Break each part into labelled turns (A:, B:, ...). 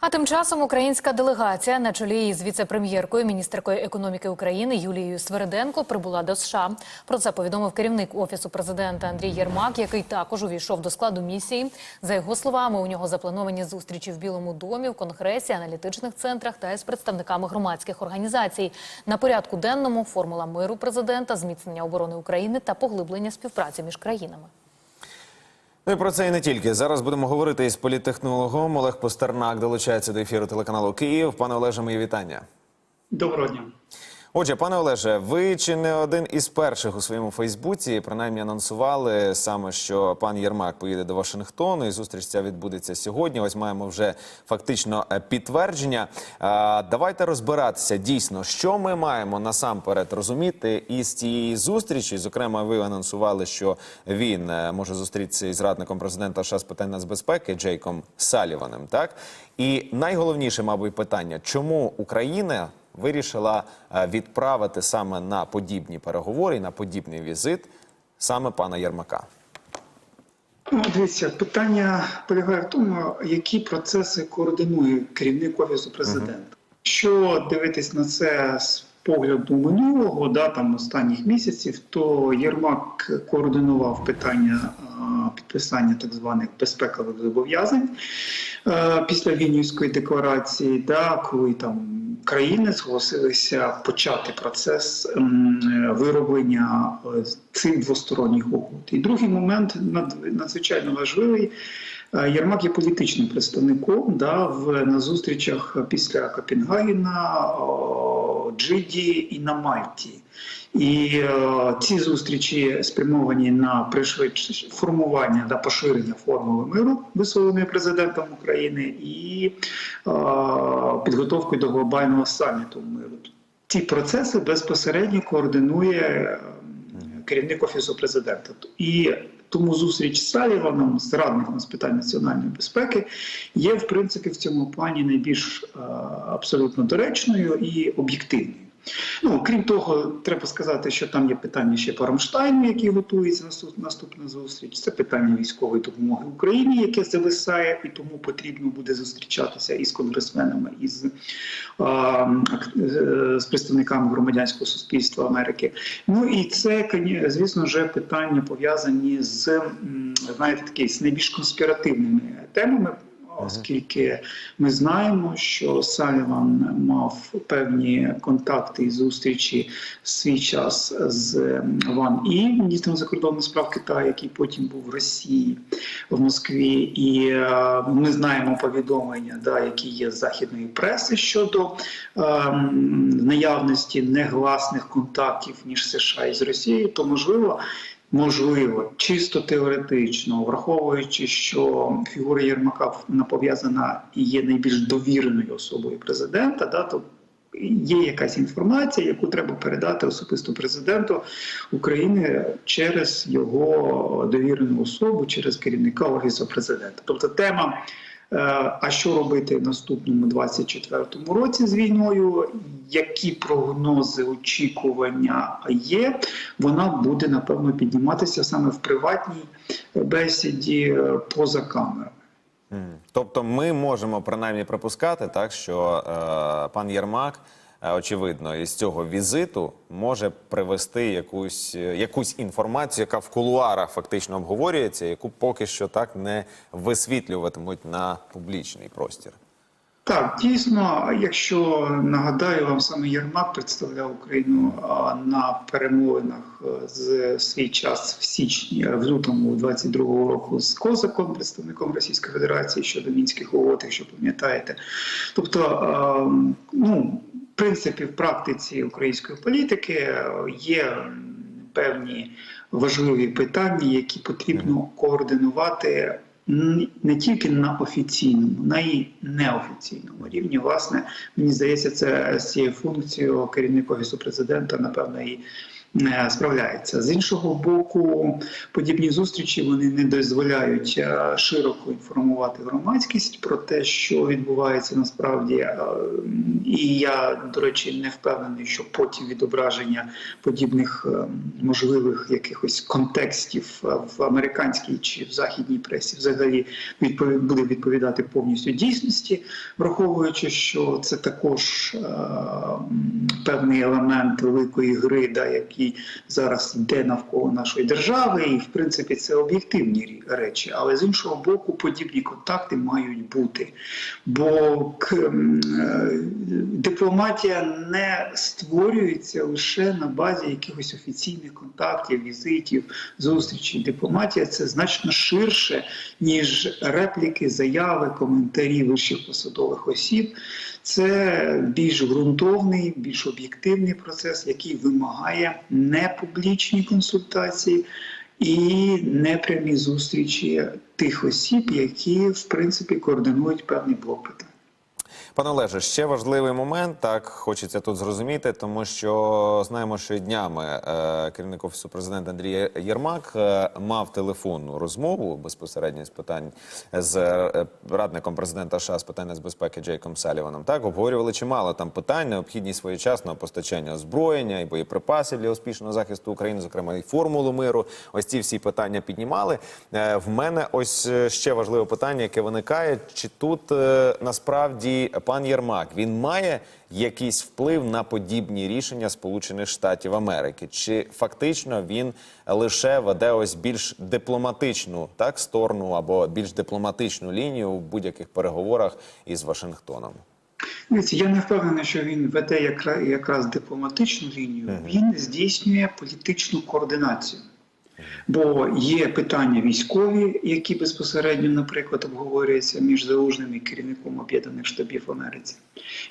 A: А тим часом українська делегація на чолі із віце-прем'єркою, міністеркою економіки України Юлією Свериденко прибула до США. Про це повідомив керівник офісу президента Андрій Єрмак, який також увійшов до складу місії. За його словами, у нього заплановані зустрічі в Білому домі, в конгресі, аналітичних центрах та із представниками громадських організацій. На порядку денному формула миру президента, зміцнення оборони України та поглиблення співпраці між країнами.
B: Ну і про це і не тільки. Зараз будемо говорити із політтехнологом. Олег Постернак долучається до ефіру телеканалу Київ. Пане Олеже, мої вітання.
C: Доброго дня.
B: Отже, пане Олеже, ви чи не один із перших у своєму Фейсбуці принаймні анонсували саме, що пан Єрмак поїде до Вашингтону, і зустріч ця відбудеться сьогодні. Ось маємо вже фактично е, підтвердження. Давайте розбиратися дійсно, що ми маємо насамперед розуміти із цієї зустрічі. Зокрема, ви анонсували, що він е, може зустрітися із радником президента США з питань нацбезпеки Джейком Саліваним. Так і найголовніше, мабуть, питання, чому Україна вирішила е, відправити саме на подібні переговори, на подібний візит саме пана Єрмака.
C: Ну, дивіться, питання полягає в тому, які процеси координує керівник офісу президента. Що дивитись на це з погляду минулого, да там останніх місяців, то Єрмак координував питання підписання так званих безпекових зобов'язань після Вільнюської декларації, да, коли там країни зголосилися почати процес вироблення цих двосторонніх угод. І другий момент над- надзвичайно важливий. Єрмак є політичним представником да, в, на зустрічах після Копенгагена, Джиді і на Мальті. І е, ці зустрічі спрямовані на пришвидшення формування та поширення формули миру, висловленої президентом України, і е, підготовки до глобального саміту миру. Ці процеси безпосередньо координує е, керівник офісу президента. І тому зустріч з Саліваном, з радником з питань національної безпеки, є в принципі в цьому плані найбільш е, абсолютно доречною і об'єктивною. Ну, крім того, треба сказати, що там є питання ще по Рамштайну, який готується наступ- наступна зустріч. Це питання військової допомоги Україні, яке зависає, і тому потрібно буде зустрічатися із конгресменами, із а, з представниками громадянського суспільства Америки. Ну і це, звісно, вже питання пов'язані з знаєте, такі з найбільш конспіративними темами. Оскільки ми знаємо, що Саліван мав певні контакти і зустрічі в свій час з Ван І, міністром закордонних справ Китаю, який потім був в Росії в Москві, і е, ми знаємо повідомлення, да, які є з західної преси щодо е, наявності негласних контактів між США і з Росією, то можливо. Можливо, чисто теоретично, враховуючи, що фігура Єрмака вона пов'язана і є найбільш довіреною особою президента, да, то є якась інформація, яку треба передати особисто президенту України через його довірену особу, через керівника офісу президента. Тобто тема. Е, А що робити в наступному 24-му році з війною? Які прогнози, очікування є? Вона буде напевно підніматися саме в приватній бесіді е, поза камерами.
B: Тобто, ми можемо принаймні припускати, так що е, пан Єрмак, е, очевидно, із цього візиту може привести якусь, е, якусь інформацію, яка в кулуарах фактично обговорюється, яку поки що так не висвітлюватимуть на публічний простір.
C: Так, дійсно, якщо нагадаю вам, саме Єрмак представляв Україну на перемовинах е, з свій час в січні, е, в лютому 22-го року з Козаком, представником Російської Федерації щодо мінських угод, якщо пам'ятаєте. Тобто, е, ну, принципі, в практиці української політики е, є певні важливі питання, які потрібно координувати не тільки на офіційному, на і неофіційному рівні. Власне, мені здається, це з цією функцією керівник офісу президента, напевно, і справляється. З іншого боку, подібні зустрічі вони не дозволяють е, широко інформувати громадськість про те, що відбувається насправді. Е, І я, до речі, не впевнений, що потім відображення подібних е, можливих якихось контекстів е, в американській чи в західній пресі взагалі буде відповідати повністю дійсності, враховуючи, що це також е, певний елемент великої гри, да, який зараз йде навколо нашої держави, і в принципі це об'єктивні речі. Але з іншого боку, подібні контакти мають бути. Бо е, дипломатія не створюється лише на базі якихось офіційних контактів, візитів, зустрічей. Дипломатія це значно ширше, ніж репліки, заяви, коментарі вищих посадових осіб. Це більш ґрунтовний, більш об'єктивний процес, який вимагає непублічні консультації і непрямі зустрічі тих осіб, які в принципі координують певний блок питань.
B: Пане Олеже, ще важливий момент, так хочеться тут зрозуміти, тому що знаємо, що днями е, керівник офісу президента Андрій Єрмак е, мав телефонну розмову безпосередньо з питань з е, радником президента США з питань нацбезпеки Джейком Саліваном. Так обговорювали чимало там питань, необхідність своєчасного постачання озброєння і боєприпасів для успішного захисту України, зокрема і формулу миру. Ось ці всі питання піднімали. В мене ось ще важливе питання, яке виникає: чи тут насправді пан Єрмак він має якийсь вплив на подібні рішення Сполучених Штатів Америки? Чи фактично він лише веде ось більш дипломатичну так сторону або більш дипломатичну лінію в будь-яких переговорах із Вашингтоном?
C: Я не впевнений, що він веде якраз дипломатичну лінію. Він здійснює політичну координацію. Бо є питання військові, які безпосередньо, наприклад, обговорюються між залужним і керівником Об'єднаних Штабів Америці.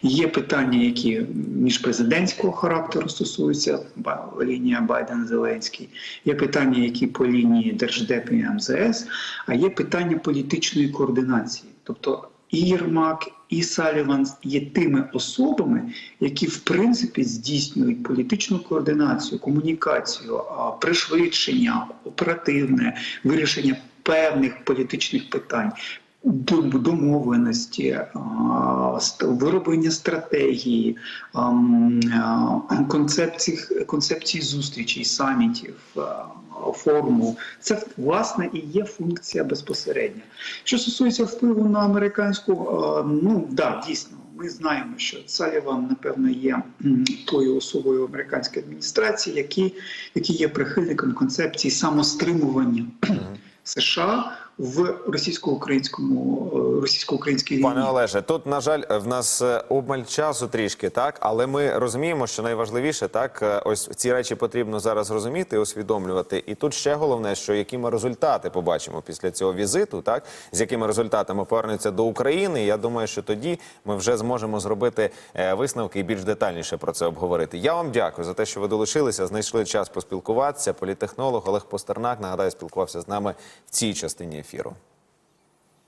C: Є питання, які міжпрезидентського характеру стосуються лінія Байден-Зеленський. Є питання, які по лінії Держдеп і МЗС, а є питання політичної координації. Тобто і Єрмак, і Саліван є тими особами, які в принципі здійснюють політичну координацію, комунікацію, пришвидшення, оперативне вирішення певних політичних питань. Дом- Домовленості, а, вироблення стратегії, ам, концепцій, концепції зустрічей, самітів, а, форуму. Це власне і є функція безпосередня. Що стосується впливу на американську, е, ну да, дійсно, ми знаємо, що Саліван, напевно, є тою особою в американській адміністрації, які, які є прихильником концепції самостримування США в російсько-українському е, російсько-українській війні.
B: Пане Олеже, тут на жаль в нас е, обмаль часу трішки, так але ми розуміємо, що найважливіше так, е, ось ці речі потрібно зараз розуміти, і усвідомлювати. І тут ще головне, що які ми результати побачимо після цього візиту, так з якими результатами повернуться до України. Я думаю, що тоді ми вже зможемо зробити висновки і більш детальніше про це обговорити. Я вам дякую за те, що ви долучилися, знайшли час поспілкуватися. Політехнолог Олег Постернак нагадаю, спілкувався з нами в цій частині ефіру.